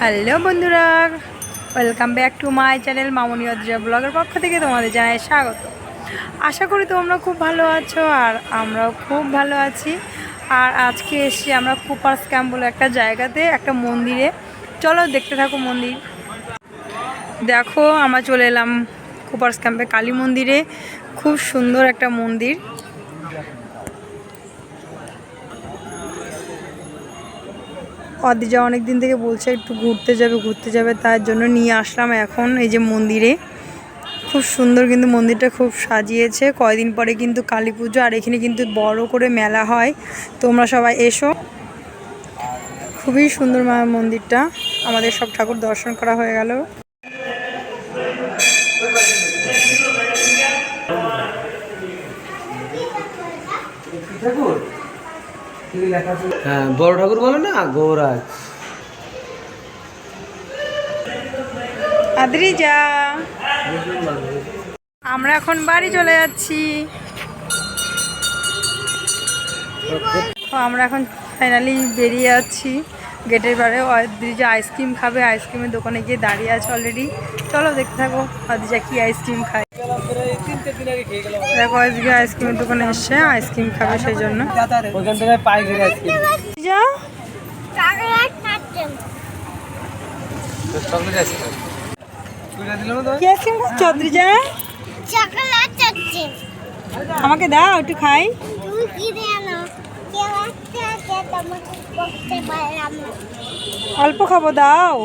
Hello বন্ধুরা, welcome back to my channel Mamoni Adriya ব্লগের পক্ষ থেকে তোমাদের জানাই স্বাগত। আশা করি তোমরা খুব ভালো আছো আর আমরাও খুব ভালো আছি। আর আজকে এসেছি আমরা কুপার্স ক্যাম্প বলে একটা জায়গাতে, একটা মন্দিরে। চলো দেখতে থাকো মন্দির। দেখো, আমরা চলে এলাম কুপার্স ক্যাম্পে কালী মন্দিরে। খুব সুন্দর একটা মন্দির। অদিজা অনেক দিন থেকে বলছে, একটু ঘুরতে যাবে ঘুরতে যাবে। তার জন্য নিয়ে আসলাম এখন এই যে মন্দিরে। খুব সুন্দর কিন্তু মন্দিরটা খুব সাজিয়েছে। কয়দিন পরে কিন্তু কালী পুজো, আর এখানে কিন্তু বড় করে মেলা হয়। তোমরা সবাই এসো। খুবই সুন্দর মন্দিরটা। আমাদের সব ঠাকুর দর্শন করা হয়ে গেল। হ্যাঁ বড় ঠাকুর বলে না গৌরাজ আদ্রিজা। আমরা এখন বাড়ি চলে যাচ্ছি। আমরা এখন ফাইনালি বেরিয়ে যাচ্ছি গেটের বারে অদ্রিজা আইসক্রিম খাবে আইসক্রিমের দোকানে গিয়ে দাঁড়িয়ে আছে অলরেডি চলো দেখতে থাকো অদ্রিজা কি আইসক্রিম খায়। দেখো আজকে আইসক্রিমের দোকানে এসছে আইসক্রিম খাবে সেই জন্য। ওইখান থেকে খাচ্ছেন আমাকে দাও একটু খাই। অল্প খাব দাও।